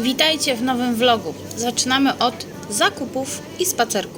Witajcie w nowym vlogu. Zaczynamy od zakupów i spacerku.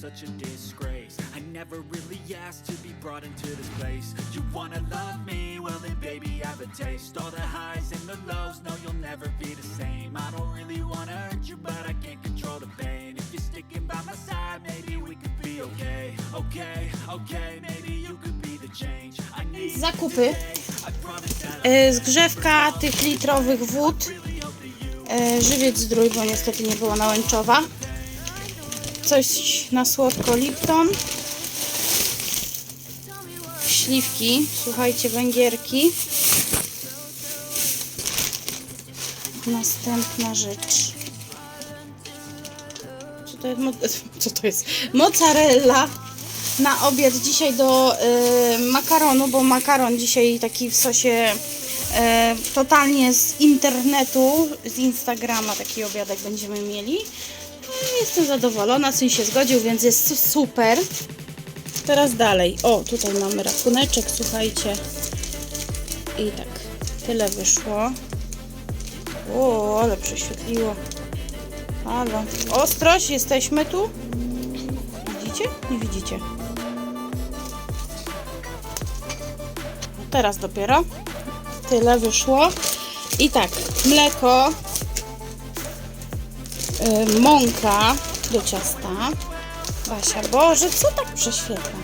such a disgrace I never really asked to be brought into this place You wanna love me? Well then baby I have a taste All the highs and the lows, no you'll never be the same I don't really wanna hurt you but I can't control the pain If you're sticking by my side maybe we could be okay Okay, okay, maybe you could be the change I need Zakupy. E, Zgrzewka tych litrowych wód. E, Żywiec zdrój, bo niestety nie była nałęczowa. Coś na słodko Lipton. Śliwki, słuchajcie, węgierki. Następna rzecz. Co to jest? Co to jest? Mozzarella na obiad dzisiaj do y, makaronu, bo makaron dzisiaj taki w sosie y, totalnie z internetu, z Instagrama taki obiadek będziemy mieli. Jestem zadowolona, syn się zgodził, więc jest su- super. Teraz dalej. O, tutaj mamy rakuneczek, słuchajcie. I tak, tyle wyszło. O, ale prześwietliło. Halo. Ostrość, jesteśmy tu? Widzicie? Nie widzicie. Teraz dopiero. Tyle wyszło. I tak, mleko, mąka do ciasta. Basia, Boże, co tak prześwietla?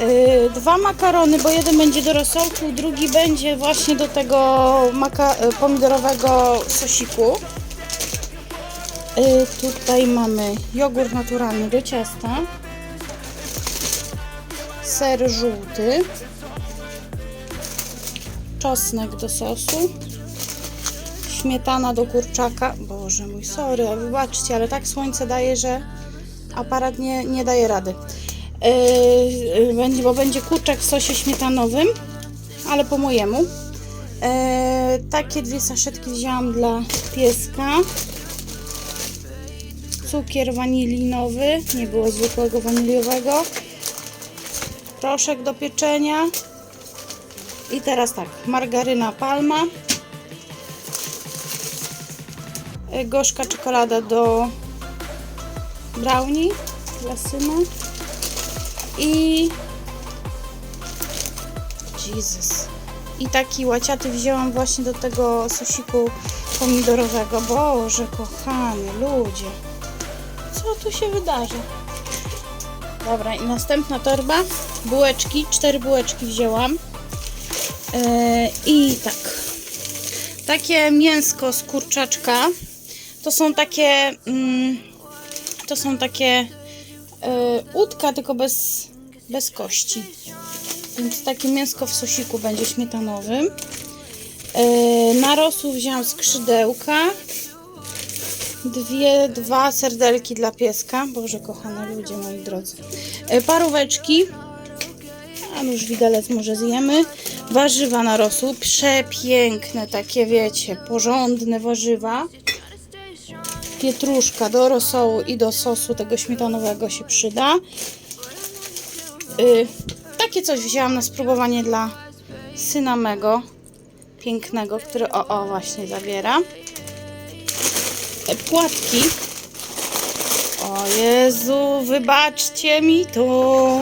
Y, dwa makarony, bo jeden będzie do rosołku, drugi będzie właśnie do tego y, pomidorowego sosiku. Y, tutaj mamy jogurt naturalny do ciasta, ser żółty, czosnek do sosu, śmietana do kurczaka. Boże mój, sorry, wybaczcie, ale tak słońce daje, że aparat nie, nie daje rady. Yy, bo będzie kurczak w sosie śmietanowym, ale po mojemu. Yy, takie dwie saszetki wzięłam dla pieska cukier wanilinowy, nie było zwykłego waniliowego, proszek do pieczenia i teraz tak, margaryna palma, gorzka czekolada do brownie dla syna i Jezus i taki łaciaty wzięłam właśnie do tego sosiku pomidorowego. Boże, kochany, ludzie. Co tu się wydarzy? Dobra, i następna torba. Bułeczki, cztery bułeczki wzięłam. Yy, I tak. Takie mięsko z kurczaczka. To są takie. Mm, to są takie yy, udka, tylko bez, bez kości. Więc takie mięsko w sosiku będzie śmietanowym. Yy, na rosół wzięłam skrzydełka. Dwie, dwa serdelki dla pieska. Boże, kochane ludzie, moi drodzy. Yy, paróweczki. A już widelec może zjemy. Warzywa na rosół. Przepiękne, takie wiecie, porządne warzywa. Pietruszka do rosołu i do sosu tego śmietanowego się przyda. Yy, takie coś wzięłam na spróbowanie dla syna mego pięknego, który o, o właśnie zabiera. E, Płatki. O Jezu, wybaczcie mi to.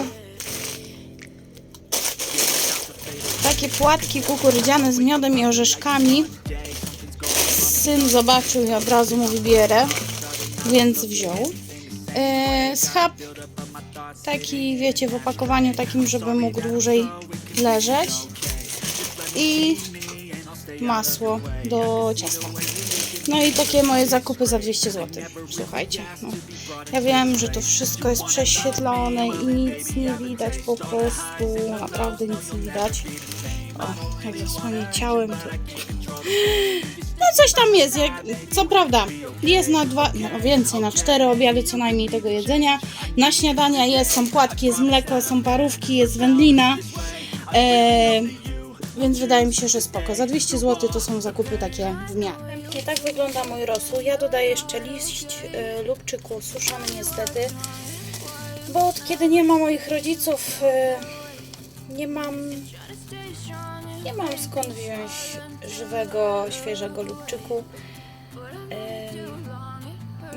Takie płatki kukurydziane z miodem i orzeszkami. Syn zobaczył i od razu mówi bierę, więc wziął. E, schab Taki, wiecie, w opakowaniu takim, żeby mógł dłużej leżeć. I masło do ciasta. No i takie moje zakupy za 200 zł. Słuchajcie, no. ja wiem, że to wszystko jest prześwietlone i nic nie widać po prostu. Naprawdę nic nie widać. O, jak zasłonię ciałem, to... No coś tam jest, jak, co prawda, jest na dwa, no więcej, na cztery obiady co najmniej tego jedzenia. Na śniadania jest, są płatki, jest mleko, są parówki, jest wędlina. E, więc wydaje mi się, że spoko. Za 200 zł to są zakupy takie w miarę. I tak wygląda mój rosół. Ja dodaję jeszcze liść y, lubczyku suszony niestety, bo od kiedy nie ma moich rodziców, y, nie mam nie mam skąd wziąć żywego, świeżego lubczyku.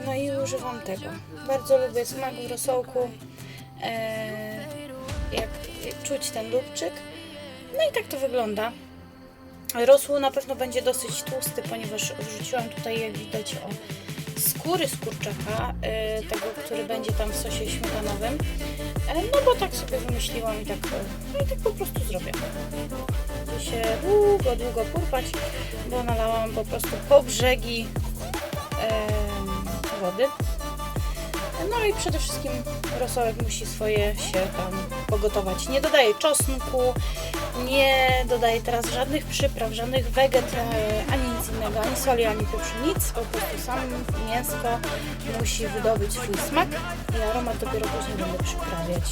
No i używam tego. Bardzo lubię smak w rosołku. Jak czuć ten lubczyk. No i tak to wygląda. Rosół na pewno będzie dosyć tłusty, ponieważ wrzuciłam tutaj, jak widać, o skóry z kurczaka, e, tego, który będzie tam w sosie śmietanowym. E, no bo tak sobie wymyśliłam i tak, e, no i tak po prostu zrobię. Się długo, długo purpać, bo nalałam po prostu po brzegi wody. No i przede wszystkim rosołek musi swoje się tam pogotować. Nie dodaję czosnku, nie dodaję teraz żadnych przypraw, żadnych weget, e, ani nic innego, ani soli, ani pieprzu, nic. Po prostu sam mięsko musi wydobyć swój smak i aromat dopiero później będę przyprawiać.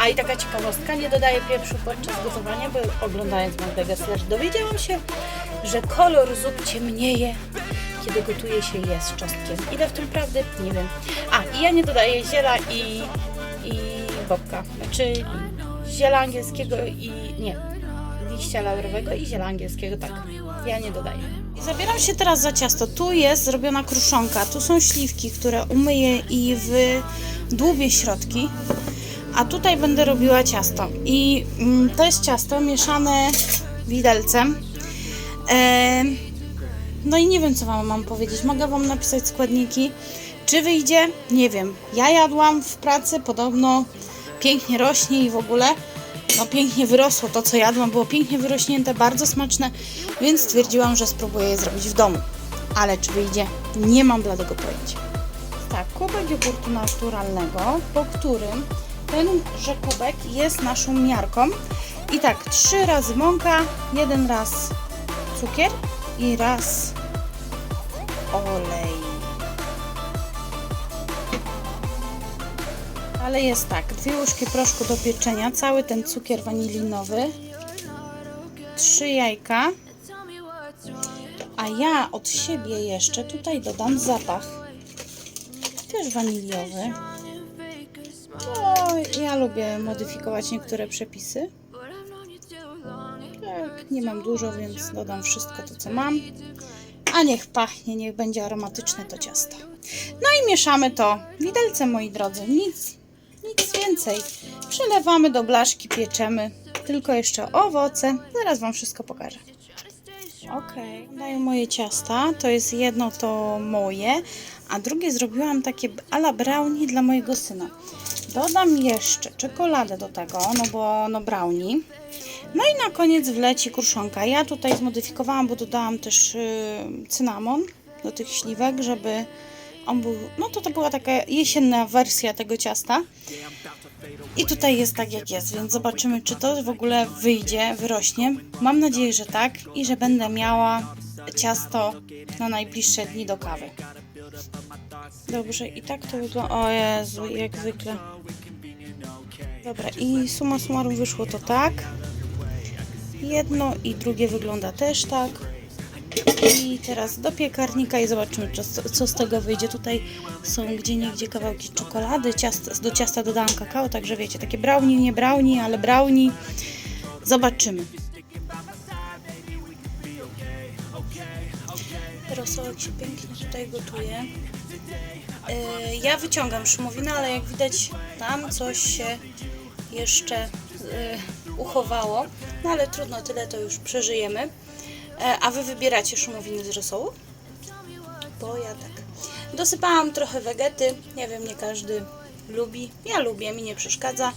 A i taka ciekawostka, nie dodaję pieprzu podczas gotowania, bo oglądając Magdę Gessler dowiedziałam się, że kolor zup ciemnieje, kiedy gotuje się je z czosnkiem. Ile w tym prawdy? Nie wiem. A, i ja nie dodaję ziela i, i bobka. Znaczy ziela angielskiego i... nie. Liścia laurowego i ziela angielskiego, tak. Ja nie dodaję. I zabieram się teraz za ciasto. Tu jest zrobiona kruszonka, tu są śliwki, które umyję i wydłubię środki. A tutaj będę robiła ciasto. I mm, to jest ciasto mieszane widelcem. Em, no i nie wiem, co Wam mam powiedzieć. Mogę Wam napisać składniki. Czy wyjdzie? Nie wiem. Ja jadłam w pracy, podobno pięknie rośnie i w ogóle no pięknie wyrosło. To, co jadłam, było pięknie wyrośnięte, bardzo smaczne, więc stwierdziłam, że spróbuję je zrobić w domu. Ale czy wyjdzie? Nie mam bladego pojęcia. Tak, kubek jogurtu naturalnego, po którym tenże kubek jest naszą miarką. I tak, trzy razy mąka, jeden raz cukier i raz olej. Ale jest tak, dwie łyżki proszku do pieczenia, cały ten cukier wanilinowy, trzy jajka, a ja od siebie jeszcze tutaj dodam zapach, też waniliowy. Ja lubię modyfikować niektóre przepisy. Tak, nie mam dużo, więc dodam wszystko to, co mam. A niech pachnie, niech będzie aromatyczne to ciasto. No i mieszamy to widelcem, moi drodzy. Nic, nic więcej. Przelewamy do blaszki, pieczemy. Tylko jeszcze owoce. Zaraz Wam wszystko pokażę. Ok, daję moje ciasta. To jest jedno to moje, a drugie zrobiłam takie ala brownie dla mojego syna. Dodam jeszcze czekoladę do tego, no bo no brownie. No i na koniec wleci kruszonka. Ja tutaj zmodyfikowałam, bo dodałam też yy, cynamon do tych śliwek, żeby on był, no to to była taka jesienna wersja tego ciasta. I tutaj jest tak jak jest, więc zobaczymy, czy to w ogóle wyjdzie, wyrośnie. Mam nadzieję, że tak i że będę miała ciasto na najbliższe dni do kawy. Dobrze, i tak to wygląda. O Jezu, jak zwykle. Dobra, i suma summarum wyszło to tak. Jedno i drugie wygląda też tak. I teraz do piekarnika i zobaczymy, co, co z tego wyjdzie. Tutaj są gdzie niegdzie kawałki czekolady. Ciasto, do ciasta dodałam kakao, także wiecie, takie brownie, nie brownie, ale brownie. Zobaczymy. Rosołek się pięknie tutaj gotuje. Yy, Ja wyciągam szumowinę, ale jak widać tam coś się jeszcze yy, uchowało. No ale trudno, tyle to już przeżyjemy. E, A Wy wybieracie szumowiny z rosołu? Bo ja tak. Dosypałam trochę wegety. Nie wiem, nie każdy lubi. Ja lubię, mi nie przeszkadza.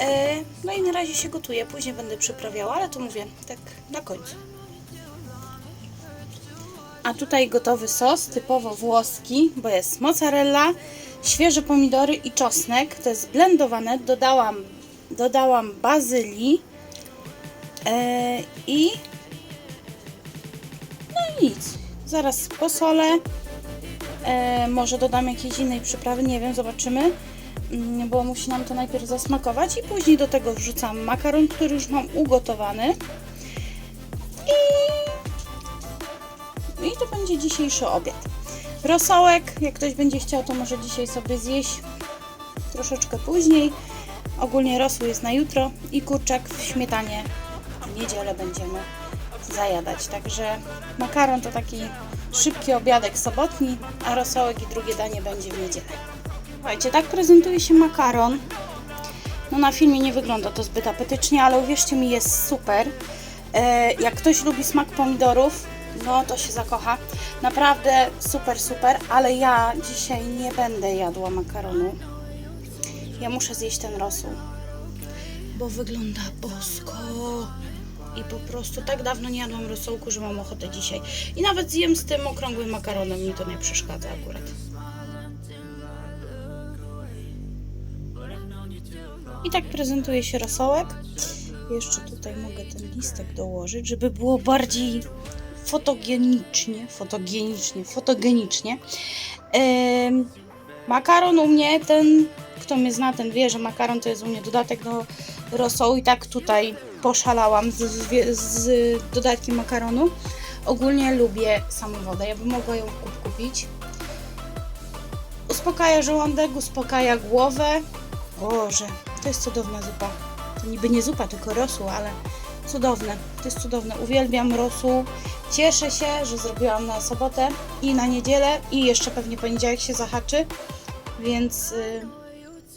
E, no i na razie się gotuje, później będę przyprawiała, ale to mówię tak na końcu. A tutaj gotowy sos, typowo włoski, bo jest mozzarella, świeże pomidory i czosnek. To jest blendowane. Dodałam, dodałam bazylii e, i no i nic. Zaraz posolę. E, może dodam jakiejś innej przyprawy, nie wiem, zobaczymy. Mm, Bo musi nam to najpierw zasmakować i później do tego wrzucam makaron, który już mam ugotowany. Będzie dzisiejszy obiad. Rosołek, jak ktoś będzie chciał, to może dzisiaj sobie zjeść troszeczkę później. Ogólnie rosół jest na jutro i kurczak w śmietanie w niedzielę będziemy zajadać. Także makaron to taki szybki obiadek sobotni, a rosołek i drugie danie będzie w niedzielę. Słuchajcie, tak prezentuje się makaron. No na filmie nie wygląda to zbyt apetycznie, ale uwierzcie mi, jest super. E, jak ktoś lubi smak pomidorów, no to się zakocha. Naprawdę super, super, ale ja dzisiaj nie będę jadła makaronu. Ja muszę zjeść ten rosół, bo wygląda bosko. I po prostu tak dawno nie jadłam rosołku, że mam ochotę dzisiaj. I nawet zjem z tym okrągłym makaronem, mi to nie przeszkadza akurat. I tak prezentuje się rosołek. Jeszcze tutaj mogę ten listek dołożyć, żeby było bardziej fotogenicznie, fotogenicznie, fotogenicznie. Em, makaron u mnie, ten, kto mnie zna, ten wie, że makaron to jest u mnie dodatek do rosołu i tak tutaj poszalałam z, z, z dodatkiem makaronu. Ogólnie lubię samą wodę, ja bym mogła ją kup kupić. Uspokaja żołądek, uspokaja głowę. Boże, to jest cudowna zupa. To niby nie zupa, tylko rosół, ale cudowne. To jest cudowne. Uwielbiam rosół. Cieszę się, że zrobiłam na sobotę i na niedzielę i jeszcze pewnie poniedziałek się zahaczy. Więc y,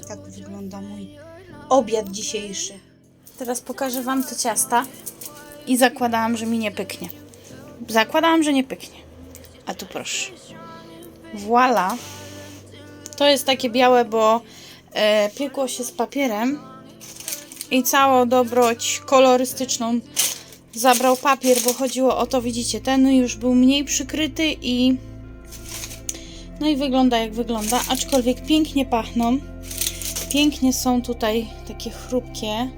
tak wygląda mój obiad dzisiejszy. Teraz pokażę Wam te ciasta i zakładałam, że mi nie pyknie. Zakładałam, że nie pyknie. A tu proszę. Voila. To jest takie białe, bo e, piekło się z papierem i całą dobroć kolorystyczną zabrał papier, bo chodziło o to, widzicie, ten już był mniej przykryty i no i wygląda jak wygląda, aczkolwiek pięknie pachną. Pięknie są tutaj takie chrupkie.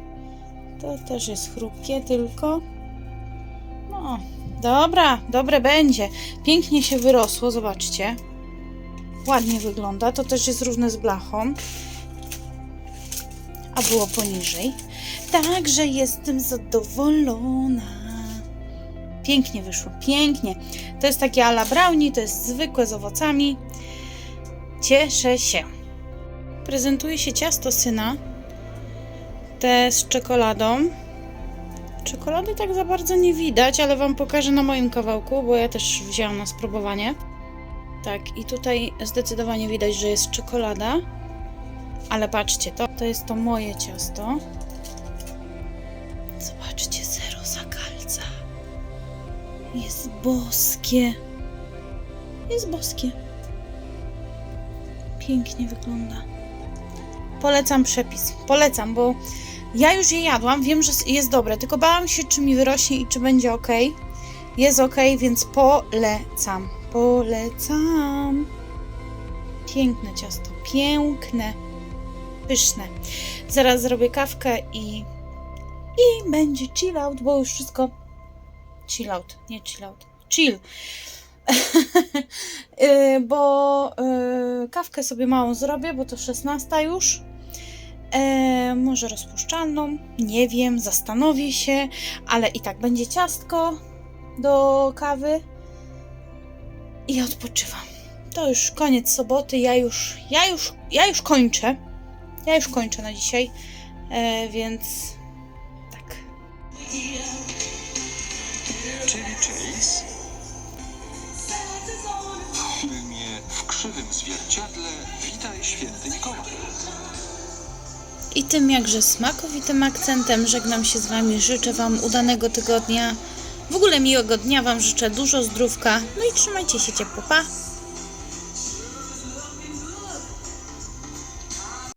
To też jest chrupkie, tylko no, dobra, dobre będzie. Pięknie się wyrosło, zobaczcie. Ładnie wygląda. To też jest równe z blachą. A było poniżej. Także jestem zadowolona. Pięknie wyszło, pięknie. To jest takie ala brownie, to jest zwykłe z owocami. Cieszę się. Prezentuje się ciasto syna. Te z czekoladą. Czekolady tak za bardzo nie widać, ale Wam pokażę na moim kawałku, bo ja też wzięłam na spróbowanie. Tak, i tutaj zdecydowanie widać, że jest czekolada. Ale patrzcie, to, to jest to moje ciasto. Zobaczcie, zero zakalca. Jest boskie. Jest boskie. Pięknie wygląda. Polecam przepis. Polecam, bo ja już je jadłam, wiem, że jest dobre, tylko bałam się, czy mi wyrośnie i czy będzie ok. Jest ok, więc polecam. Polecam. Piękne ciasto, piękne, pyszne. Zaraz zrobię kawkę i i będzie chill out, bo już wszystko chill out, nie chill out, chill. Y, bo y, kawkę sobie małą zrobię, bo to 16 już. E, może rozpuszczalną, nie wiem, zastanowię się, ale i tak będzie ciastko do kawy i odpoczywam. To już koniec soboty, ja już, ja już, ja już kończę. Ja już kończę na dzisiaj, e, więc tak. Czyli Chase? W filmie W krzywym zwierciadle witaj święty Mikołaj. I tym jakże smakowitym akcentem żegnam się z Wami. Życzę Wam udanego tygodnia. W ogóle miłego dnia Wam życzę dużo zdrówka. No i trzymajcie się ciepło. Pa!